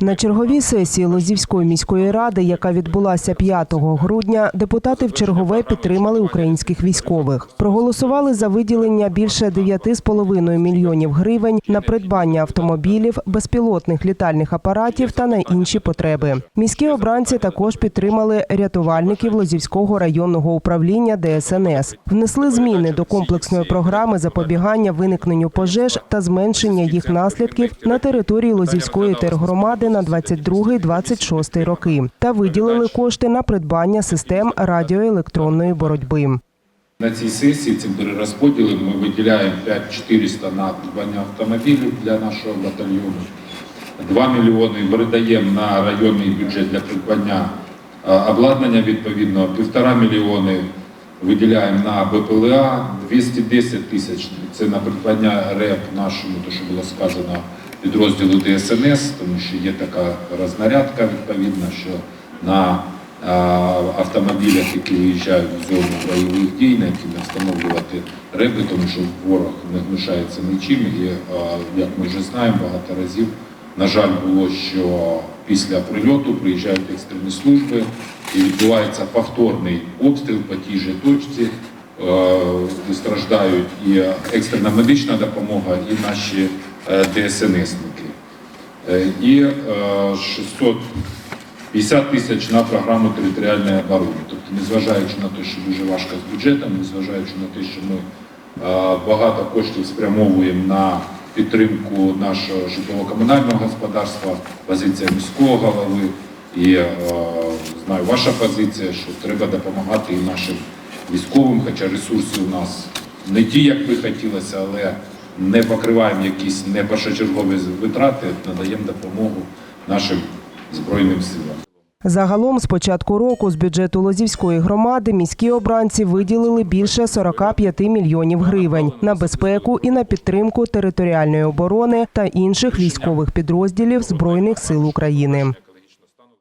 На черговій сесії Лозівської міської ради, яка відбулася 5 грудня, депутати в чергове підтримали українських військових. Проголосували за виділення більше 9,5 мільйонів гривень на придбання автомобілів, безпілотних літальних апаратів та на інші потреби. Міські обранці також підтримали рятувальників Лозівського районного управління ДСНС. Внесли зміни до комплексної програми запобігання виникненню пожеж та зменшення їх наслідків на території Лозівської тергромади на 22-26 роки та виділили кошти на придбання систем радіоелектронної боротьби. На цій сесії цим перерозподілом ми виділяємо 5400 на придбання автомобілів для нашого батальйону. 2 мільйони передаємо на районний бюджет для придбання е, обладнання відповідно, півтора мільйони виділяємо на БПЛА, 210 тисяч це на придбання РЕП нашому, то що було сказано, підрозділу ДСНС, тому що є така рознарядка відповідна, що на автомобілях, які виїжджають в зону бойових дій, необхідно встановлювати реби, тому що ворог не гнушається нічим. І, а, як ми вже знаємо, багато разів, на жаль, було, що після прильоту приїжджають екстрені служби і відбувається повторний обстріл по тій же точці. Е, страждають і екстрена медична допомога, і наші е, ДСНСники. Е, І е, 650 тисяч на програму територіальної оборони. Тобто, незважаючи на те, що дуже важко з бюджетом, незважаючи на те, що ми багато коштів спрямовуємо на підтримку нашого житлово-комунального господарства, позиція міського голови і знаю ваша позиція, що треба допомагати і нашим військовим, хоча ресурси у нас не ті, як би хотілося, але не покриваємо якісь не першочергові витрати, надаємо допомогу нашим збройним силам. Загалом з початку року з бюджету Лозівської громади міські обранці виділили більше 45 мільйонів гривень на безпеку і на підтримку територіальної оборони та інших військових підрозділів Збройних сил України.